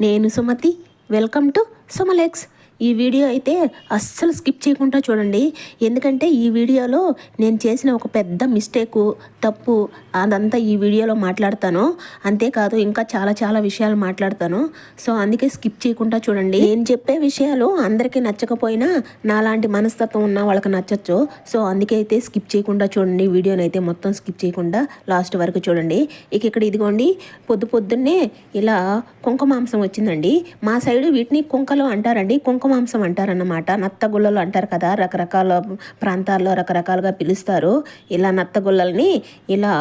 నేను Sumathi. Welcome to సుమలెక్స్. ఈ video అయితే అస్సలు స్కిప్ చేయకుండా చూడండి. ఎందుకంటే ఈ వీడియోలో నేను చేసిన ఒక పెద్ద మిస్టేకు తప్పు అదంతా ఈ వీడియోలో మాట్లాడతాను. అంతేకాదు ఇంకా చాలా చాలా విషయాలు మాట్లాడతాను. సో అందుకే స్కిప్ చేయకుండా చూడండి. నేను చెప్పే విషయాలు అందరికీ నచ్చకపోయినా నాలాంటి మనస్తత్వం ఉన్న వాళ్ళకి నచ్చచ్చు. సో అందుకే అయితే స్కిప్ చేయకుండా చూడండి. వీడియోని అయితే మొత్తం స్కిప్ చేయకుండా లాస్ట్ వరకు చూడండి. ఇక ఇక్కడ ఇదిగోండి పొద్దు పొద్దున్నే ఇలా కుంక మాంసం వచ్చిందండి. మా సైడు వీటిని కుంకలు అంటారండి. కుంక మాంసం అంటారన్నమాట. నత్తగుల్లలు అంటారు కదా రకరకాల ప్రాంతాల్లో రకరకాలుగా పిలుస్తారు. ఇలా నత్తగుల్లల్ని ఇలా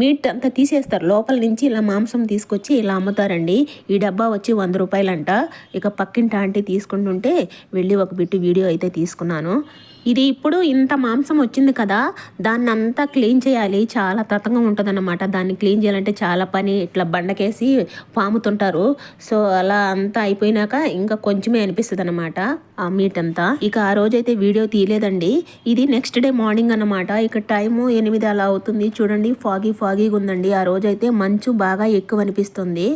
మీట్ అంతా తీసేస్తారు. లోపల నుంచి ఇలా మాంసం తీసుకొచ్చి ఇలా అమ్ముతారండి. ఈ డబ్బా వచ్చి వంద రూపాయలంట. ఇక పక్కింటి ఆంటీ తీసుకుంటుంటే వెళ్ళి ఒక బిట్టు వీడియో అయితే తీసుకున్నాను. ఇది ఇప్పుడు ఇంత మాంసం వచ్చింది కదా దాన్ని అంతా క్లీన్ చేయాలి. చాలా తతంగా ఉంటుందన్నమాట. దాన్ని క్లీన్ చేయాలంటే చాలా పని. ఇట్లా బండకేసి పాముతుంటారు. సో అలా అంతా అయిపోయినాక ఇంకా కొంచెమే అనిపిస్తుంది అనమాట ఆ మీట్ అంతా. ఇక ఆ రోజైతే వీడియో తీయలేదండి. ఇది నెక్స్ట్ డే మార్నింగ్ అన్నమాట. ఇక టైము ఎనిమిది అలా అవుతుంది. చూడండి ఫాగీ ఫాగీగా ఉందండి ఆ రోజైతే మంచు బాగా ఎక్కువ అనిపిస్తుంది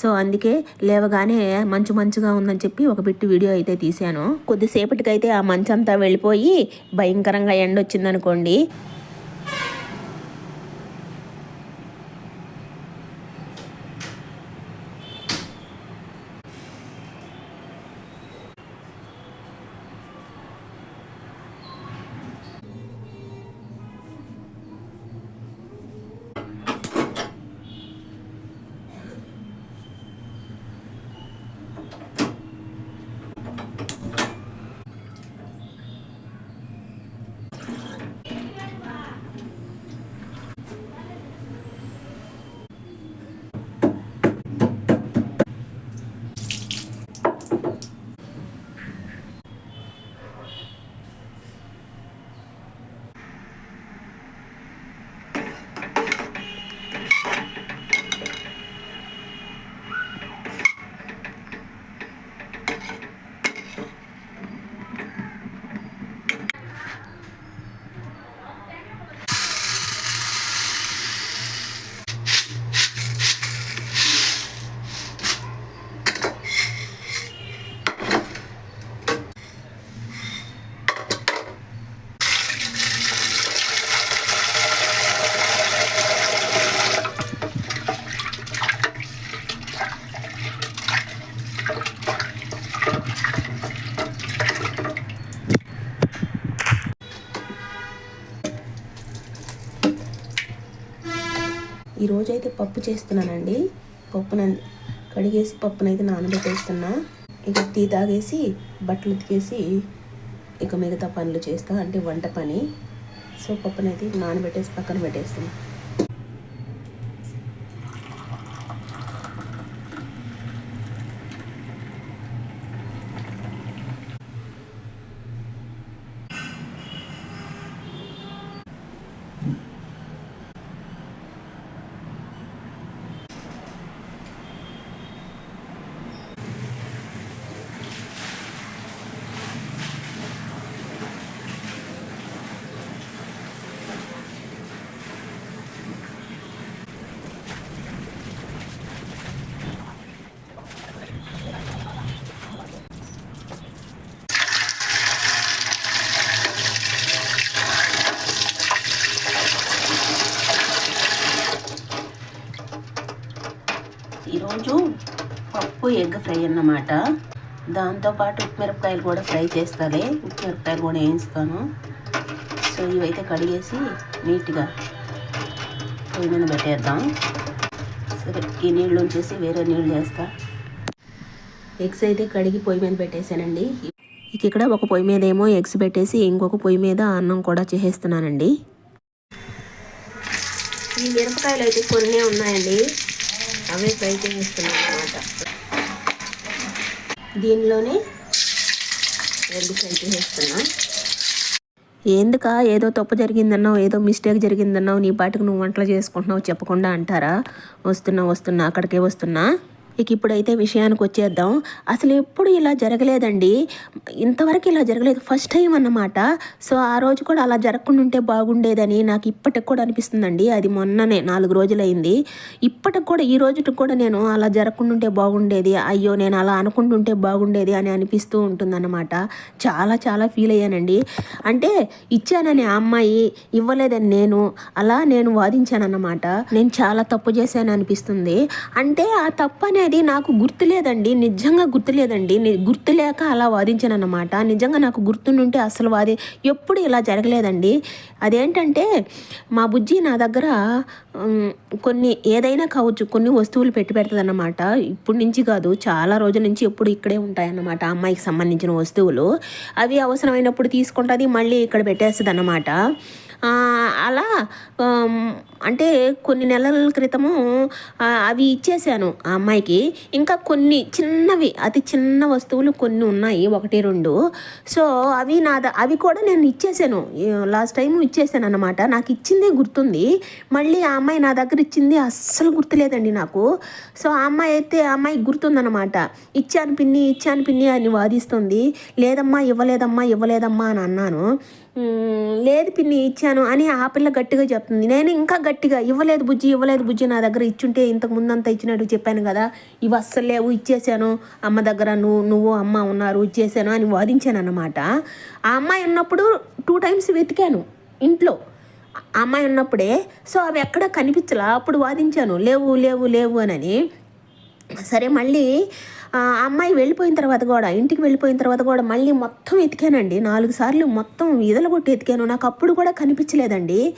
సో అందుకే లేవగానే మంచు మంచుగా ఉందని చెప్పి ఒక బిట్టు వీడియో అయితే తీశాను. కొద్దిసేపటికైతే ఆ మంచు అంతా వెళ్ళిపోయి భయంకరంగా ఎండ వచ్చిందనుకోండి ఈరోజైతే పప్పు చేస్తున్నానండి. పప్పున కడిగేసి పప్పునైతే నానబెట్టేస్తున్నా. ఇక టీ తాగేసి బట్టలు ఉతికేసి ఇక మిగతా పనులు చేస్తా. అంటే వంట పని. సో పప్పునైతే నానబెట్టేసి పక్కన పెట్టేస్తున్నా ఈరోజు పప్పు ఎగ్ ఫ్రై అన్నమాట. దాంతోపాటు ఉప్పుమిరపకాయలు కూడా ఫ్రై చేస్తాలే. ఉప్పుమిరపకాయలు కూడా వేయిస్తాను. సో ఇవైతే కడిగేసి నీట్గా పొయ్యి మీద పెట్టేద్దాం. సరే ఈ నీళ్ళు ఉంచేసి వేరే నీళ్ళు చేస్తా ఎగ్స్ అయితే కడిగి పొయ్యి మీద పెట్టేశానండి. ఇక ఇక్కడ ఒక పొయ్యి మీద ఏమో ఎగ్స్ పెట్టేసి ఇంకొక పొయ్యి మీద అన్నం కూడా చేసేస్తున్నానండి. ఈ మిరపకాయలు అయితే కొన్ని ఉన్నాయండి. అవే ఫ్రై చేస్తున్నాను అనమాట దీనిలోనే రెండు ఫ్రై వేస్తున్నాం. ఎందుక? ఏదో తప్పు జరిగిందన్నావు ఏదో మిస్టేక్ జరిగిందన్నావు నీ పాటికి నువ్వు వంటలు చేసుకుంటున్నావు చెప్పకుండా అంటారా? వస్తున్నా వస్తున్నా అక్కడికే వస్తున్నా. ఇక ఇప్పుడైతే విషయానికి వచ్చేద్దాం. అసలు ఎప్పుడు ఇలా జరగలేదండి. ఇంతవరకు ఇలా జరగలేదు. ఫస్ట్ టైం అన్నమాట. సో ఆ రోజు కూడా అలా జరగకుండా ఉంటే బాగుండేదని నాకు ఇప్పటికి కూడా అనిపిస్తుందండి. అది మొన్ననే నాలుగు రోజులైంది. ఇప్పటికి కూడా ఈ రోజుకి కూడా నేను అలా జరగకుండా ఉంటే బాగుండేది. అయ్యో నేను అలా అనుకుంటుంటే బాగుండేది అని అనిపిస్తూ ఉంటుందన్నమాట. చాలా చాలా ఫీల్ అయ్యానండి. అంటే ఇచ్చానని ఆ అమ్మాయి ఇవ్వలేదని నేను అలా నేను వాదించానన్నమాట. నేను చాలా తప్పు చేశాను అనిపిస్తుంది అంటే ఆ తప్పు అనేది నాకు గుర్తులేదండి. నిజంగా గుర్తులేదండి. గుర్తులేక అలా వాదించాను అన్నమాట నిజంగా నాకు గుర్తుండుంటే అసలు వాది ఎప్పుడు ఇలా జరగలేదండి. అదేంటంటే మా బుజ్జి నా దగ్గర కొన్ని ఏదైనా కావచ్చు కొన్ని వస్తువులు పెట్టి పెడుతుంది అన్నమాట ఇప్పుడు నుంచి కాదు చాలా రోజుల నుంచి ఎప్పుడు ఇక్కడే ఉంటాయన్నమాట అమ్మాయికి సంబంధించిన వస్తువులు. అవి అవసరమైనప్పుడు తీసుకుంటుంది మళ్ళీ ఇక్కడ పెట్టేస్తుంది అన్నమాట అలా అంటే కొన్ని నెలల క్రితము అవి ఇచ్చేసాను ఆ అమ్మాయికి. ఇంకా కొన్ని చిన్నవి అతి చిన్న వస్తువులు కొన్ని ఉన్నాయి ఒకటి రెండు. సో అవి నా ద- అవి కూడా నేను ఇచ్చేసాను లాస్ట్ టైం ఇచ్చేసాను అనమాట నాకు ఇచ్చిందే గుర్తుంది. మళ్ళీ ఆ అమ్మాయి నా దగ్గర ఇచ్చింది అస్సలు గుర్తులేదండి నాకు. సో ఆ అమ్మాయి అయితే ఆ అమ్మాయి గుర్తుందనమాట ఇచ్చాను పిన్ని ఇచ్చాను పిన్ని అని వాదిస్తుంది. లేదమ్మా ఇవ్వలేదమ్మా ఇవ్వలేదమ్మా అని అన్నాను. లేదు పిన్ని ఇచ్చాను అని ఆ పిల్ల గట్టిగా చెప్తుంది. నేను ఇంకా గట్టిగా ఇవ్వలేదు బుజ్జి ఇవ్వలేదు బుజ్జి నా దగ్గర ఇచ్చుంటే ఇంతకు ముందంతా ఇచ్చినట్టు చెప్పాను కదా. ఇవి అస్సలు లేవు ఇచ్చేసాను. అమ్మ దగ్గర నువ్వు నువ్వు అమ్మ ఉన్నారు ఇచ్చేసాను అని వాదించాను అనమాట ఆ అమ్మాయి ఉన్నప్పుడు టూ టైమ్స్ వెతికాను ఇంట్లో. అమ్మాయి ఉన్నప్పుడే సో అవి ఎక్కడ కనిపించలా? అప్పుడు వాదించాను. లేవు లేవు లేవు అని సరే మళ్ళీ ఆ అమ్మాయి వెళ్ళిపోయిన తర్వాత కూడా ఇంటికి వెళ్ళిపోయిన తర్వాత కూడా మళ్ళీ మొత్తం ఎతికానండి. నాలుగు సార్లు మొత్తం కొట్టి ఎతికాను. నాకు అప్పుడు కూడా కనిపించలేదండి.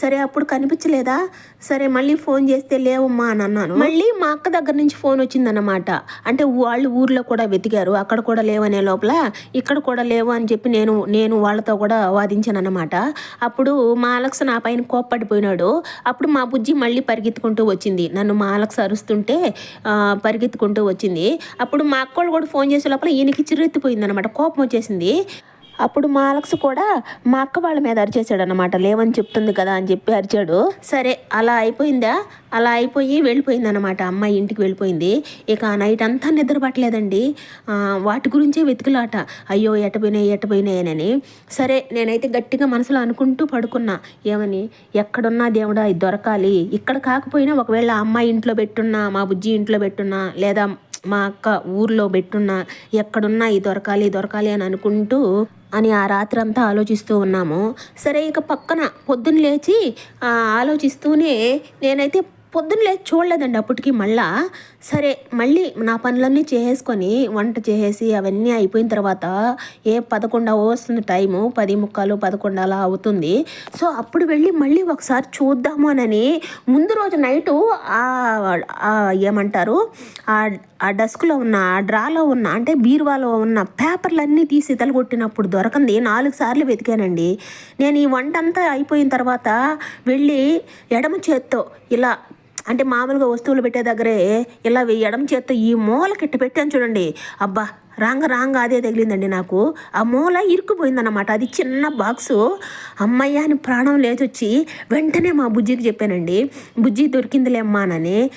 సరే అప్పుడు కనిపించలేదా? సరే మళ్ళీ ఫోన్ చేస్తే లేవమ్మా అని అన్నాను. మళ్ళీ మా అక్క దగ్గర నుంచి ఫోన్ వచ్చిందన్నమాట. అంటే వాళ్ళు ఊర్లో కూడా వెతికారు. అక్కడ కూడా లేవనే లోపల ఇక్కడ కూడా లేవు అని చెప్పి నేను నేను వాళ్ళతో కూడా వాదించాను అన్నమాట అప్పుడు మా అలక్స్ నా పైన కోప్పడిపోయినాడు. అప్పుడు మా బుజ్జి మళ్ళీ పరిగెత్తుకుంటూ వచ్చింది. నన్ను మా అలక్స్ అరుస్తుంటే పరిగెత్తుకుంటూ వచ్చింది. అప్పుడు మా అక్కోళ్ళు కూడా ఫోన్ చేసే లోపల ఈయనకి చిరెత్తిపోయింది అనమాట కోపం వచ్చేసింది. అప్పుడు మా అలక్స్ కూడా మా అక్క వాళ్ళ మీద అరిచేసాడు అనమాట లేవని చెప్తుంది కదా అని చెప్పి అరిచాడు. సరే అలా అయిపోయిందా? అలా అయిపోయి వెళ్ళిపోయింది అనమాట అమ్మాయి ఇంటికి వెళ్ళిపోయింది. ఇక ఆ నైట్ అంతా నిద్ర పట్టలేదండి. వాటి గురించే వెతుకులాట. అయ్యో ఎటపోయినాయి ఎటపోయినాయనని సరే నేనైతే గట్టిగా మనసులో అనుకుంటూ పడుకున్నా. ఏమని? ఎక్కడున్నా దేవుడా ఇది దొరకాలి. ఇక్కడ కాకపోయినా ఒకవేళ అమ్మాయి ఇంట్లో పెట్టున్నా మా బుజ్జి ఇంట్లో పెట్టున్నా లేదా మా అక్క ఊర్లో పెట్టున్నా ఎక్కడున్నా ఈ దొరకాలి దొరకాలి అని అనుకుంటూ అని ఆ రాత్రి అంతా ఆలోచిస్తూ ఉన్నాము. సరే ఇక పక్కన పొద్దున్న లేచి ఆలోచిస్తూనే నేనైతే పొద్దున్న లేచి చూడలేదండి అప్పటికి మళ్ళా. సరే మళ్ళీ నా పనులన్నీ చేసేసుకొని వంట చేసేసి అవన్నీ అయిపోయిన తర్వాత ఏ పదకొండ వస్తుంది టైము పది ముక్కలు పదకొండు అలా అవుతుంది. సో అప్పుడు వెళ్ళి మళ్ళీ ఒకసారి చూద్దాము అని ముందు రోజు నైటు ఏమంటారు ఆ ఆ డస్క్లో ఉన్న ఆ డ్రాలో ఉన్న అంటే బీరువాలో ఉన్న పేపర్లన్నీ తీసి తలగొట్టినప్పుడు దొరకంది. నాలుగు సార్లు వెతికానండి. నేను ఈ వంట అంతా అయిపోయిన తర్వాత వెళ్ళి ఎడమ చేత్తో ఇలా అంటే మామూలుగా వస్తువులు పెట్టే దగ్గరే ఇలా వేయడం చేత్తో ఈ మూలకెట్టి పెట్టాను చూడండి. అబ్బా రాంగ రాంగ అదే తగిలిందండి నాకు. ఆ మూల ఇరుక్కుపోయిందన్నమాట. అది చిన్న బాక్సు అమ్మయ్య అని ప్రాణం లేచొచ్చి వెంటనే మా బుజ్జికి చెప్పానండి. బుజ్జి దొరికిందిలే అమ్మానని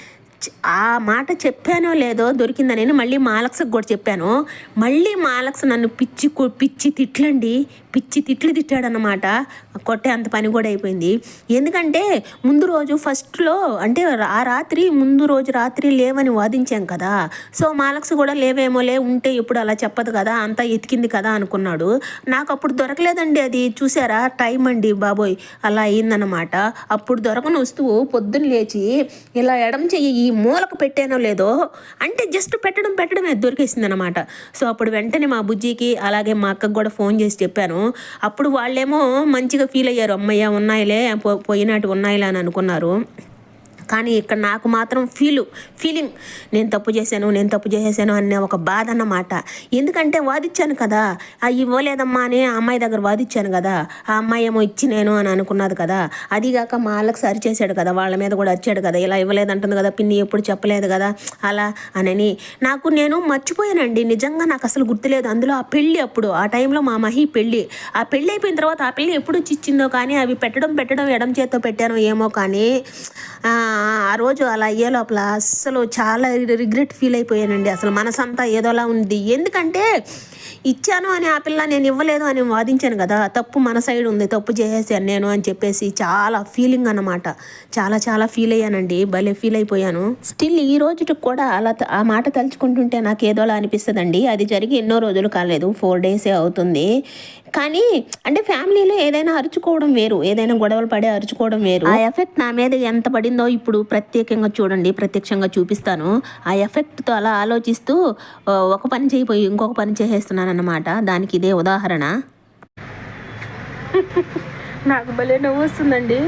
ఆ మాట చెప్పానో లేదో దొరికిందని మళ్ళీ మాలక్స్కి కూడా చెప్పాను. మళ్ళీ మాలక్స్ నన్ను పిచ్చి పిచ్చి తిట్లండి. పిచ్చి తిట్లు తిట్టాడనమాట కొట్టే అంత పని కూడా అయిపోయింది. ఎందుకంటే ముందు రోజు ఫస్ట్లో అంటే ఆ రాత్రి ముందు రోజు రాత్రి లేవని వాదించాం కదా. సో మాలక్స్ కూడా లేవేమోలే ఉంటే ఇప్పుడు అలా చెప్పదు కదా అంతా ఎతికింది కదా అనుకున్నాడు. నాకు అప్పుడు దొరకలేదండి అది. చూసారా? టైం అండి బాబోయ్. అలా అయిందనమాట అప్పుడు దొరకని వస్తువు పొద్దున్న లేచి ఇలా ఎడం చెయ్యి మూలకు పెట్టానో లేదో అంటే జస్ట్ పెట్టడం పెట్టడమే దొరికేసింది అనమాట సో అప్పుడు వెంటనే మా బుజ్జికి అలాగే మా అక్కకు కూడా ఫోన్ చేసి చెప్పాను. అప్పుడు వాళ్ళేమో మంచిగా ఫీల్ అయ్యారు. అమ్మయ్య ఉన్నాయిలే పో- పోయినట్టు ఉన్నాయిలే అని అనుకున్నారు. కానీ ఇక్కడ నాకు మాత్రం ఫీలు ఫీలింగ్. నేను తప్పు చేశాను నేను తప్పు చేసేసాను అనే ఒక బాధ అన్నమాట. ఎందుకంటే వాదిచ్చాను కదా. ఆ ఇవ్వలేదమ్మా అని ఆ అమ్మాయి దగ్గర వాదిచ్చాను కదా. ఆ అమ్మాయి ఏమో ఇచ్చి నేను అని అనుకున్నది కదా. అదిగాక మా వాళ్ళకి సరి చేశాడు కదా. వాళ్ళ మీద కూడా వచ్చాడు కదా. ఇలా ఇవ్వలేదంటుంది కదా. పిన్ని ఎప్పుడు చెప్పలేదు కదా. అలా అనని. నాకు నేను మర్చిపోయానండి. నిజంగా నాకు అసలు గుర్తులేదు. అందులో ఆ పెళ్ళి అప్పుడు ఆ టైంలో మా మహి పెళ్ళి. ఆ పెళ్ళి అయిపోయిన తర్వాత ఆ పెళ్ళి ఎప్పుడు వచ్చి ఇచ్చిందో కానీ అవి పెట్టడం పెట్టడం ఎడం చేత్తో పెట్టానో ఏమో కానీ ఆ, రోజు అలా అయ్యే లోపల అస్సలు చాలా రిగ్రెట్ ఫీల్ అయిపోయానండి. అసలు మనసంతా ఏదోలా ఉంది. ఎందుకంటే ఇచ్చాను అని ఆ పిల్ల నేను ఇవ్వలేదు అని వాదించాను కదా. తప్పు మన సైడ్ ఉంది. తప్పు చేసేసాను నేను అని చెప్పేసి చాలా ఫీలింగ్ అన్నమాట. చాలా చాలా ఫీల్ అయ్యానండి. భలే ఫీల్ అయిపోయాను. స్టిల్ ఈ రోజుకి కూడా అలా ఆ మాట తలుచుకుంటుంటే నాకు ఏదోలా అనిపిస్తుందండి. అది జరిగి ఎన్నో రోజులు కాలేదు. ఫోర్ డేసే అవుతుంది. కానీ అంటే ఫ్యామిలీలో ఏదైనా అరుచుకోవడం వేరు. ఏదైనా గొడవలు పడే అరుచుకోవడం వేరు. ఆ ఎఫెక్ట్ నా మీద ఎంత పడిందో ఇప్పుడు ప్రత్యేకంగా చూడండి ప్రత్యక్షంగా చూపిస్తాను. ఆ ఎఫెక్ట్తో అలా ఆలోచిస్తూ ఒక పని చేయిపోయి ఇంకొక పని చేసేస్తున్నాను అన్నమాట దానికి ఇదే ఉదాహరణ. నాకు భలే నవ్వు వస్తుందండి.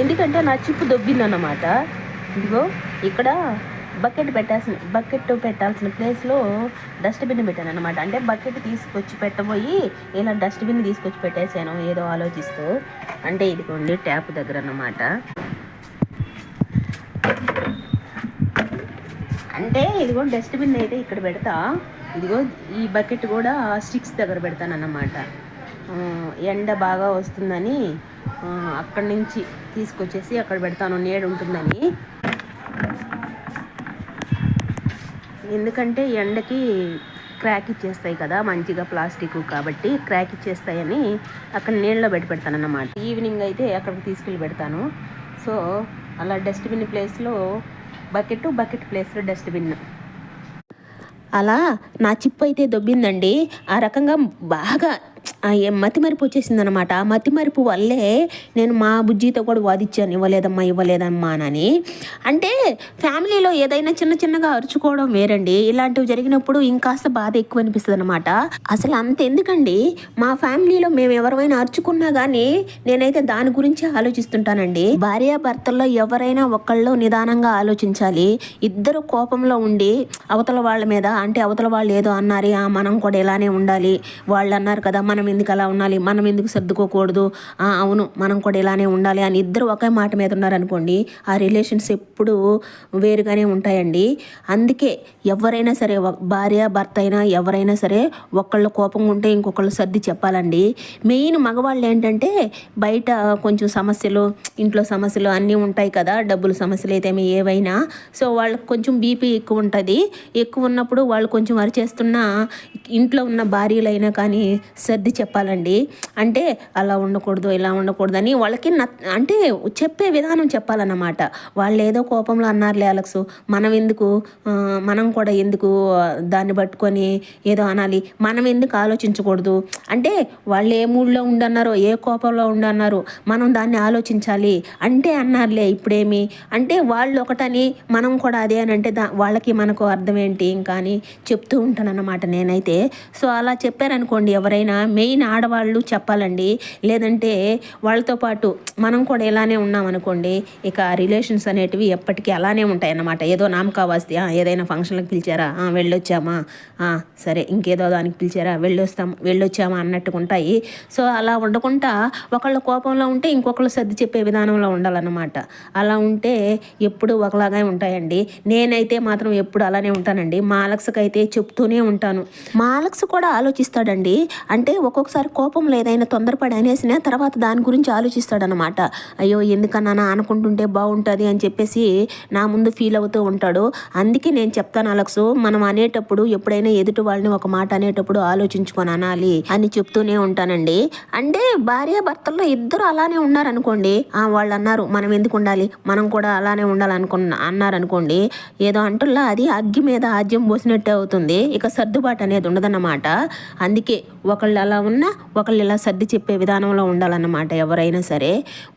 ఎందుకంటే నా చిప్పు దొబ్బిందన్నమాట. ఇదిగో ఇక్కడ బకెట్ పెట్టాల్సిన బకెట్ పెట్టాల్సిన ప్లేస్లో డస్ట్బిన్ పెట్టాను అనమాట అంటే బకెట్ తీసుకొచ్చి పెట్టబోయి ఇలా డస్ట్బిన్ తీసుకొచ్చి పెట్టేశాను ఏదో ఆలోచిస్తూ. అంటే ఇదిగోండి ట్యాప్ దగ్గర అన్నమాట. అంటే ఇదిగో డస్ట్బిన్ అయితే ఇక్కడ పెడతా. ఇదిగో ఈ బకెట్ కూడా స్టిక్స్ దగ్గర పెడతాను అన్నమాట. ఎండ బాగా వస్తుందని అక్కడి నుంచి తీసుకొచ్చేసి అక్కడ పెడతాను నీడ ఉంటుందని. ఎందుకంటే ఎండకి క్రాక్ ఇచ్చేస్తాయి కదా మంచిగా ప్లాస్టిక్ కాబట్టి క్రాక్ ఇచ్చేస్తాయని అక్కడ నీళ్ళలో పెట్టి పెడతాను అన్నమాట ఈవినింగ్ అయితే అక్కడికి తీసుకెళ్ళి పెడతాను. సో అలా డస్ట్బిన్ ప్లేస్లో బకెట్ బకెట్ ప్లేస్లో డస్ట్బిన్ అలా నా చిప్ అయితే దొబ్బిందండి. ఆ రకంగా బాగా మతిమరుపు వచ్చేసింది అనమాట మతి మతిమరుపు వల్లే నేను మా బుజ్జితో కూడా వాదిచ్చాను ఇవ్వలేదమ్మా ఇవ్వలేదమ్మా అని అంటే ఫ్యామిలీలో ఏదైనా చిన్న చిన్నగా అరుచుకోవడం వేరండి. ఇలాంటివి జరిగినప్పుడు ఇంకాస్త బాధ ఎక్కువ అనిపిస్తుంది అనమాట అసలు అంత ఎందుకండి? మా ఫ్యామిలీలో మేము ఎవరైనా అరుచుకున్నా కానీ నేనైతే దాని గురించి ఆలోచిస్తుంటానండి. భార్య భర్తల్లో ఎవరైనా ఒకళ్ళు నిదానంగా ఆలోచించాలి. ఇద్దరు కోపంలో ఉండి అవతల వాళ్ళ మీద అంటే అవతల వాళ్ళు ఏదో అన్నారు మనం కూడా ఇలానే ఉండాలి. వాళ్ళు అన్నారు కదా మనం ఎందుకు అలా ఉండాలి? మనం ఎందుకు సర్దుకోకూడదు? అవును మనం కూడా ఇలానే ఉండాలి అని ఇద్దరు ఒకే మాట మీద ఉన్నారనుకోండి ఆ రిలేషన్స్ ఎప్పుడు వేరుగానే ఉంటాయండి. అందుకే ఎవరైనా సరే భార్య భర్త అయినా ఎవరైనా సరే ఒకళ్ళు కోపంగా ఉంటే ఇంకొకళ్ళు సర్ది చెప్పాలండి. మెయిన్ మగవాళ్ళు ఏంటంటే బయట కొంచెం సమస్యలు ఇంట్లో సమస్యలు అన్నీ ఉంటాయి కదా డబ్బులు సమస్యలు అయితే ఏవైనా. సో వాళ్ళకి కొంచెం బీపీ ఎక్కువ ఉంటుంది. ఎక్కువ ఉన్నప్పుడు వాళ్ళు కొంచెం అరిచేస్తున్నా ఇంట్లో ఉన్న భార్యలైనా కానీ సర్ది చెప్పాలండి. అంటే అలా ఉండకూడదు ఇలా ఉండకూడదు అని వాళ్ళకి అంటే చెప్పే విధానం చెప్పాలన్నమాట. వాళ్ళు ఏదో కోపంలో అన్నారులే అలక్స్ మనం ఎందుకు మనం కూడా ఎందుకు దాన్ని పట్టుకొని ఏదో అనాలి మనం ఎందుకు ఆలోచించకూడదు. అంటే వాళ్ళు ఏ మూడ్లో ఉండన్నారో ఏ కోపంలో ఉండన్నారో మనం దాన్ని ఆలోచించాలి. అంటే అన్నారులే ఇప్పుడేమి? అంటే వాళ్ళు ఒకటని మనం కూడా అదే అని అంటే దా వాళ్ళకి మనకు అర్థం ఏంటి? ఇంకా అని చెప్తూ ఉంటానన్నమాట నేనైతే. సో అలా చెప్పారనుకోండి ఎవరైనా మెయిన్ ఆడవాళ్ళు చెప్పాలండి. లేదంటే వాళ్ళతో పాటు మనం కూడా ఇలానే ఉన్నామనుకోండి ఇక రిలేషన్స్ అనేటివి ఎప్పటికీ అలానే ఉంటాయి అన్నమాట ఏదో నామకావాస్తి ఏదైనా ఫంక్షన్లకు పిలిచారా? వెళ్ళొచ్చామా? సరే ఇంకేదో దానికి పిలిచారా? వెళ్ళొస్తాం వెళ్ళొచ్చామా అన్నట్టుగా ఉంటాయి. సో అలా ఉండకుండా ఒకళ్ళ కోపంలో ఉంటే ఇంకొకళ్ళు సర్ది చెప్పే విధానంలో ఉండాలన్నమాట. అలా ఉంటే ఎప్పుడు ఒకలాగే ఉంటాయండి. నేనైతే మాత్రం ఎప్పుడు అలానే ఉంటానండి. మా అలక్స్కి అయితే చెప్తూనే ఉంటాను. మా అలక్స్ కూడా ఆలోచిస్తాడండి. అంటే ఒక్కొక్కసారి కోపంలో ఏదైనా తొందరపడి అనేసిన తర్వాత దాని గురించి ఆలోచిస్తాడనమాట అయ్యో ఎందుకన్నా అనుకుంటుంటే బాగుంటుంది అని చెప్పేసి నా ముందు ఫీల్ అవుతూ ఉంటాడు. అందుకే నేను చెప్తాను అలక్స్ మనం అనేటప్పుడు ఎప్పుడైనా ఎదుటి వాళ్ళని ఒక మాట అనేటప్పుడు ఆలోచించుకొని అనాలి అని చెప్తూనే ఉంటానండి. అంటే భార్య భర్తల్లో ఇద్దరు అలానే ఉన్నారనుకోండి ఆ వాళ్ళు అన్నారు మనం ఎందుకు ఉండాలి? మనం కూడా అలానే ఉండాలనుకున్న అన్నారనుకోండి ఏదో అంటుల్లా అది అగ్గి మీద ఆజ్యం పోసినట్టే అవుతుంది. ఇక సర్దుబాటు అనేది ఉండదన్నమాట. అందుకే ఒకళ్ళు అలా ఉన్నా ఒకళ్ళు ఇలా సర్ది చెప్పే విధానంలో ఉండాలన్నమాట ఎవరైనా సరే.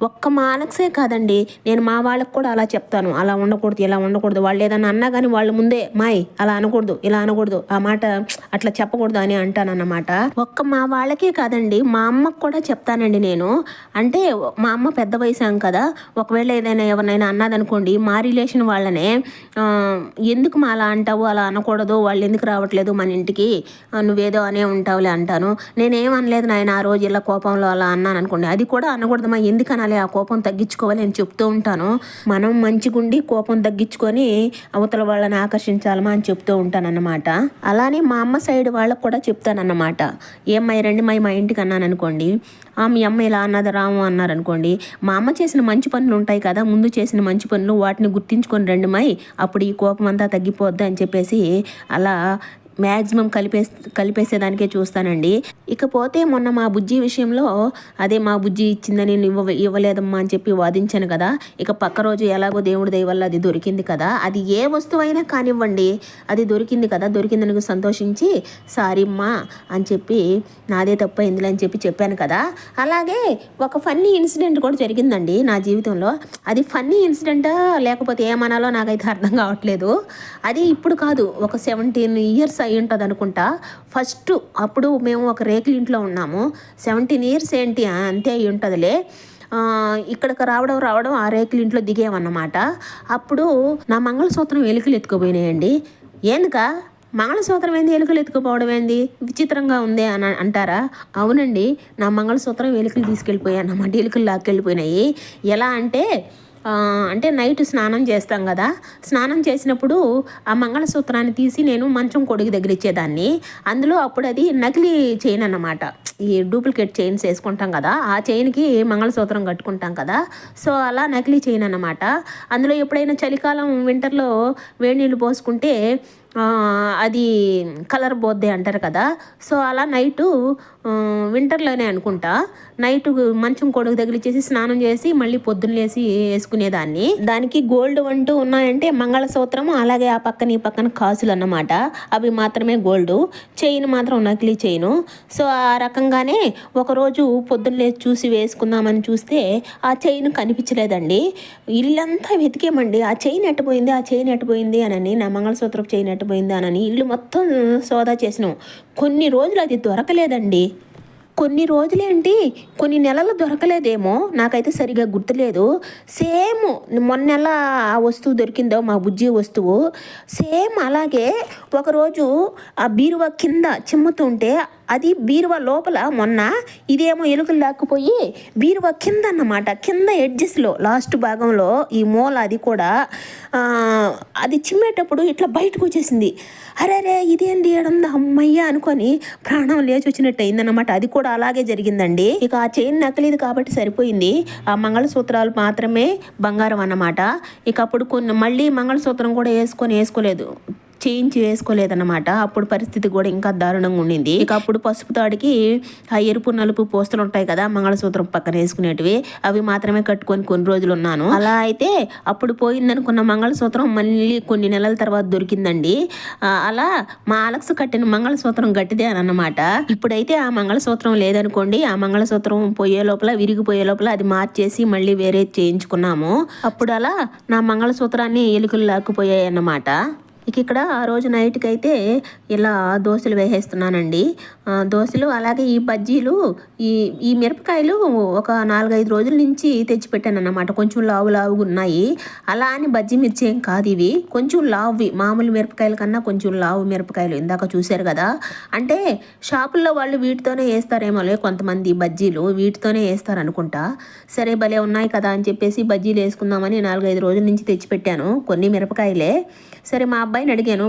ఒక్క మానక్సే కాదండి. నేను మా వాళ్ళకి కూడా అలా చెప్తాను. అలా ఉండకూడదు ఇలా ఉండకూడదు. వాళ్ళు ఏదన్నా అన్నా కానీ వాళ్ళ ముందే మాయ్ అలా అనకూడదు ఇలా అనకూడదు ఆ మాట అట్లా చెప్పకూడదు అని అంటానన్నమాట. ఒక్క మా వాళ్ళకే కాదండి మా అమ్మకు కూడా చెప్తానండి నేను. అంటే మా అమ్మ పెద్ద వయసాం కదా ఒకవేళ ఏదైనా ఎవరినైనా అన్నదనుకోండి మా రిలేషన్ వాళ్ళనే ఎందుకు మా అలా అంటావు అలా అనకూడదు వాళ్ళు ఎందుకు రావట్లేదు మన ఇంటికి? నువ్వేదో అనే ఉంటావులే అంటాను. నేను నేనేమనలేదు నాయన ఆ రోజు ఇలా కోపంలో అలా అన్నాను అనుకోండి. అది కూడా అనకూడదమ్మా. ఎందుకు అనాలి ఆ కోపం తగ్గించుకోవాలి అని చెప్తూ ఉంటాను. మనం మంచిగుండి కోపం తగ్గించుకొని అవతల వాళ్ళని ఆకర్షించాలమా అని చెప్తూ ఉంటాను అన్నమాట అలానే మా అమ్మ సైడ్ వాళ్ళకు కూడా చెప్తానన్నమాట. ఏమ్మాయి రండి మై మా ఇంటికి అన్నాను అనుకోండి. ఆ మీ అమ్మ ఇలా అన్నది రాము అన్నారు అనుకోండి. మా అమ్మ చేసిన మంచి పనులు ఉంటాయి కదా ముందు చేసిన మంచి పనులు వాటిని గుర్తించుకొని రండి మై అప్పుడు ఈ కోపం అంతా తగ్గిపోద్ది అని చెప్పేసి అలా మ్యాక్సిమం కలిపే కలిపేసేదానికే చూస్తానండి. ఇకపోతే మొన్న మా బుజ్జి విషయంలో అదే మా బుజ్జి ఇచ్చిందని ఇవ్వ ఇవ్వలేదమ్మా అని చెప్పి వాదించాను కదా. ఇక పక్క రోజు ఎలాగో దేవుడి దయ వల్ల అది దొరికింది కదా. అది ఏ వస్తువు అయినా కానివ్వండి అది దొరికింది కదా. దొరికిందని సంతోషించి సారీమ్మా అని చెప్పి నాదే తప్పు అయిందిలే అని చెప్పి చెప్పాను కదా. అలాగే ఒక ఫన్నీ ఇన్సిడెంట్ కూడా జరిగిందండి నా జీవితంలో. అది ఫన్నీ ఇన్సిడెంట్ లేకపోతే ఏమనాలో నాకైతే అర్థం కావట్లేదు. అది ఇప్పుడు కాదు ఒక సెవెంటీన్ ఇయర్స్ అయి ఉంటుంది అనుకుంటా ఫస్ట్ అప్పుడు మేము ఒక రేకుల ఇంట్లో ఉన్నాము. సెవెంటీన్ ఇయర్స్ ఏంటి అంతే అయి ఉంటుందిలే ఇక్కడికి రావడం రావడం ఆ రేకుల ఇంట్లో దిగామన్నమాట అప్పుడు నా మంగళసూత్రం ఎలుకలు ఎత్తుకుపోయినాయండి. ఎందుక మంగళసూత్రం ఏంది? ఎలుకలు ఎత్తుకుపోవడం ఏంది? విచిత్రంగా ఉంది అని అంటారా? అవునండి. నా మంగళసూత్రం ఎలుకలు తీసుకెళ్ళిపోయాయి అన్నమాట ఎలుకలు లాక్కెళ్ళిపోయినాయి. ఎలా అంటే అంటే నైట్ స్నానం చేస్తాం కదా. స్నానం చేసినప్పుడు ఆ మంగళసూత్రాన్ని తీసి నేను మంచం కొడుకు దగ్గర ఇచ్చేదాన్ని. అందులో అప్పుడు అది నకిలీ చైన్ అన్నమాట. ఈ డూప్లికేట్ చైన్స్ వేసుకుంటాం కదా. ఆ చైన్కి మంగళసూత్రం కట్టుకుంటాం కదా. సో అలా నకిలీ చైన్ అన్నమాట. అందులో ఎప్పుడైనా చలికాలం వింటర్లో వేడి నీళ్ళు పోసుకుంటే అది కలర్ పోద్ది అంటారు కదా. సో అలా నైటు వింటర్లోనే అనుకుంటా. నైట్ మంచం కొడుకు తగిలిచ్చేసి స్నానం చేసి మళ్ళీ పొద్దున్న లేసి వేసుకునేదాన్ని. దానికి గోల్డ్ అంటూ ఉన్నాయంటే మంగళసూత్రం అలాగే ఆ పక్కన ఈ పక్కన కాసులు అన్నమాట. అవి మాత్రమే గోల్డ్. చైన్ మాత్రం నకిలీ చైను. సో ఆ రకంగానే ఒకరోజు పొద్దున్న లేచి చూసి వేసుకుందామని చూస్తే ఆ చైన్ కనిపించలేదండి. ఇల్లంతా వెతికేమండి. ఆ చైన్ ఎట్టుపోయింది? ఆ చైన్ ఎట్టుపోయింది? అని నా మంగళసూత్రం చైన్ ఎట్టు అనని ఇల్లు మొత్తం సోదా చేసినాం. కొన్ని రోజులు అది దొరకలేదండి. కొన్ని రోజులేంటి? కొన్ని నెలలు దొరకలేదేమో. నాకైతే సరిగా గుర్తులేదు. సేమ్ మొన్న నెల ఆ వస్తువు దొరికిందో మా బుజ్జి వస్తువు. సేమ్ అలాగే ఒకరోజు ఆ బీరువా కింద చిమ్ముతుంటే అది బీరువా లోపల మొన్న ఇదేమో ఎలుకలు లాక్కుపోయి బీరువా కింద అన్నమాట కింద ఎడ్జెస్లో లాస్ట్ భాగంలో ఈ మూల అది కూడా అది చిమ్మేటప్పుడు ఇట్లా బయటకు వచ్చేసింది. అరే రే ఇదేంటి ఏడుంది అమ్మయ్య అనుకొని ప్రాణం లేచి వచ్చినట్టు అయిందన్నమాట. అది కూడా అలాగే జరిగిందండి. ఇక ఆ చైన్ నకిలీది కాబట్టి సరిపోయింది. ఆ మంగళసూత్రాలు మాత్రమే బంగారం అన్నమాట. ఇక అప్పుడు కొన్ని మళ్ళీ మంగళసూత్రం కూడా వేసుకొని వేసుకోలేదు. చేయించి చేసుకోలేదన్నమాట. అప్పుడు పరిస్థితి కూడా ఇంకా దారుణంగా ఉండింది. ఇక అప్పుడు పసుపు తాడికి ఆ ఎరుపు నలుపు పోస్తలు ఉంటాయి కదా మంగళసూత్రం పక్కన వేసుకునేటివి. అవి మాత్రమే కట్టుకొని కొన్ని రోజులు ఉన్నాను. అలా అయితే అప్పుడు పోయిందనుకున్న మంగళసూత్రం మళ్ళీ కొన్ని నెలల తర్వాత దొరికిందండి. అలా మా అలక్స్ కట్టిన మంగళసూత్రం గట్టిదే అని అన్నమాట ఇప్పుడైతే ఆ మంగళసూత్రం లేదనుకోండి ఆ మంగళసూత్రం పోయే లోపల విరిగిపోయే లోపల అది మార్చేసి మళ్ళీ వేరే చేయించుకున్నాము. అప్పుడు అలా నా మంగళసూత్రాన్ని ఎలుకలు లాక్కుపోయాయి అన్నమాట. ఇక ఇక్కడ ఆ రోజు నైట్కి అయితే ఇలా దోశలు వేసేస్తున్నానండి. దోశలు అలాగే ఈ బజ్జీలు ఈ ఈ మిరపకాయలు ఒక నాలుగైదు రోజుల నుంచి తెచ్చిపెట్టాను అన్నమాట కొంచెం లావు లావుగా ఉన్నాయి. అలా అని బజ్జీ మిర్చి ఏం కాదు ఇవి. కొంచెం లావువి. మామూలు మిరపకాయల కన్నా కొంచెం లావు మిరపకాయలు. ఇందాక చూశారు కదా. అంటే షాపుల్లో వాళ్ళు వీటితోనే వేస్తారేమో లే కొంతమంది బజ్జీలు. వీటితోనే వేస్తారు అనుకుంటా సరే భలే ఉన్నాయి కదా అని చెప్పేసి బజ్జీలు వేసుకుందామని నాలుగైదు రోజుల నుంచి తెచ్చిపెట్టాను. కొన్ని మిరపకాయలే. సరే మా అబ్బాయిని అడిగాను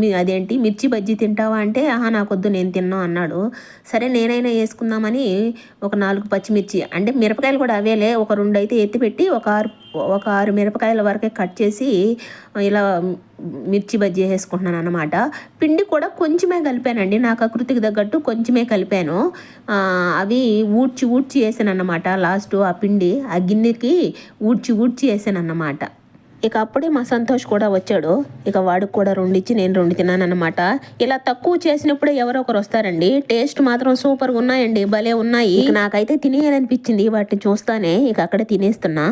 మీ అదేంటి? మిర్చి బజ్జీ తింటావా? అంటే ఆహా నాకొద్దు నేను తిన్నాను అన్నాడు. సరే నేనైనా వేసుకుందామని ఒక నాలుగు పచ్చిమిర్చి అంటే మిరపకాయలు కూడా అవేలే ఒక రెండు అయితే ఎత్తిపెట్టి ఒక ఆరు ఒక ఆరు మిరపకాయల వరకే కట్ చేసి ఇలా మిర్చి బజ్జీ వేసుకుంటున్నాను అనమాట పిండి కూడా కొంచెమే కలిపానండి నాకు ఆకృతికి తగ్గట్టు కొంచెమే కలిపాను. అవి ఊడ్చి ఊడ్చి వేసాను అన్నమాట లాస్ట్ ఆ పిండి ఆ గిన్నెకి ఊడ్చి ఊడ్చి వేసాను అన్నమాట ఇక అప్పుడే మా సంతోష్ కూడా వచ్చాడు. ఇక వాడికి కూడా రెండు ఇచ్చి నేను రెండు తిన్నానమాట ఇలా తక్కువ చేసినప్పుడే ఎవరో ఒకరు వస్తారండి. టేస్ట్ మాత్రం సూపర్గా ఉన్నాయండి. భలే ఉన్నాయి. నాకైతే తినేయాలనిపించింది. వాటిని చూస్తానే ఇక అక్కడే తినేస్తున్నా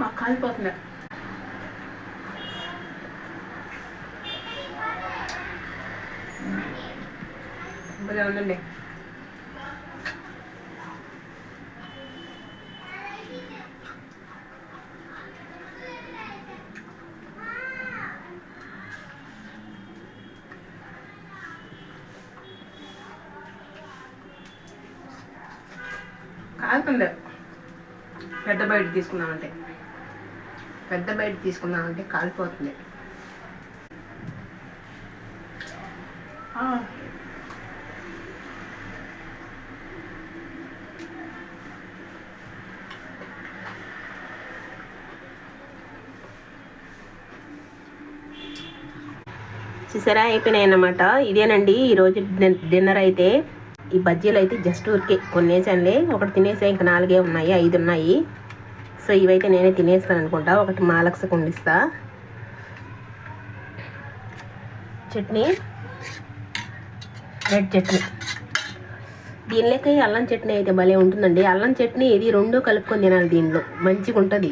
బాగా కాలిపోతున్నా సూపర్గా ఉందండి కాలుతుంది పెద్ద బయట తీసుకున్నామంటే పెద్ద బయట తీసుకున్నామంటే కాలిపోతుంది. చూసారా? అయిపోయినాయి అన్నమాట ఇదేనండి. ఈరోజు డిన్నర్ అయితే. ఈ బజ్జీలు అయితే జస్ట్ ఊరికే కొనేసానులే ఒకటి తినేసా ఇంకా నాలుగే ఉన్నాయి ఐదు ఉన్నాయి. సో ఇవైతే నేనే తినేస్తాను అనుకుంటా. ఒకటి మాలక్స కుండిస్తా చట్నీ. రెడ్ చట్నీ. దీనిలోకి అల్లం చట్నీ అయితే భలే ఉంటుందండి. అల్లం చట్నీ ఇది రెండు కలుపుకొని తినాలి దీనిలో. మంచిగా ఉంటుంది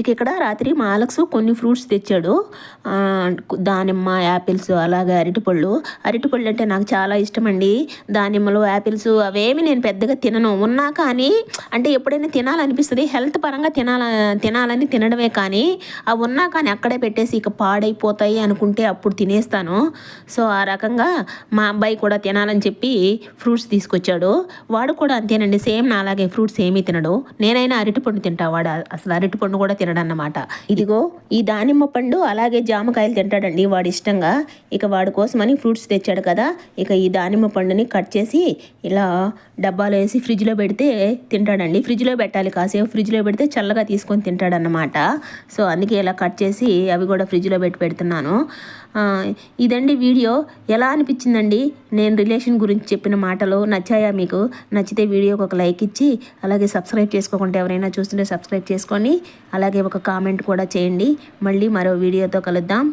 ఇక ఇక్కడ రాత్రి మాలక్స్ కొన్ని ఫ్రూట్స్ తెచ్చాడు. దానిమ్మ యాపిల్స్ అలాగే అరటిపళ్ళు. అరటిపళ్ళు అంటే నాకు చాలా ఇష్టం అండి దానిమ్మలు యాపిల్స్ అవేమి నేను పెద్దగా తినను. ఉన్నా కానీ అంటే ఎప్పుడైనా తినాలనిపిస్తుంది. హెల్త్ పరంగా తినాల తినాలని తినడమే కానీ అవి ఉన్నా కానీ అక్కడే పెట్టేసి ఇక పాడైపోతాయి అనుకుంటే అప్పుడు తినేస్తాను. సో ఆ రకంగా మా అబ్బాయి కూడా తినాలని చెప్పి ఫ్రూట్స్ తీసుకొచ్చాడు. వాడు కూడా అంతేనండి. సేమ్ నా అలాగే ఫ్రూట్స్ ఏమీ తినడు. నేనైనా అరటిపండు తింటా. వాడు అసలు అరటిపండు కూడా తిన తినడన్నమాట. ఇదిగో ఈ దానిమ్మ పండు అలాగే జామకాయలు తింటాడండి. వాడు ఇష్టంగా ఇక వాడి కోసమని ఫ్రూట్స్ తెచ్చాడు కదా. ఇక ఈ దానిమ్మ పండుని కట్ చేసి ఇలా డబ్బాలో వేసి ఫ్రిడ్జ్లో పెడితే తింటాడండి. ఫ్రిడ్జ్లో పెట్టాలి కాసేపు. ఫ్రిడ్జ్లో పెడితే చల్లగా తీసుకొని తింటాడన్నమాట. సో అందుకే ఇలా కట్ చేసి అవి కూడా ఫ్రిడ్జ్లో పెట్టి పెడుతున్నాను. ఇదండి వీడియో. ఎలా అనిపించిందండి? నేను రిలేషన్ గురించి చెప్పిన మాటలు నచ్చాయా మీకు? నచ్చితే వీడియోకి ఒక లైక్ ఇచ్చి అలాగే సబ్స్క్రైబ్ చేసుకోకుండా ఎవరైనా చూస్తుంటే సబ్స్క్రైబ్ చేసుకొని అలాగే ఒక కామెంట్ కూడా చేయండి. మళ్ళీ మరో వీడియోతో కలుద్దాం.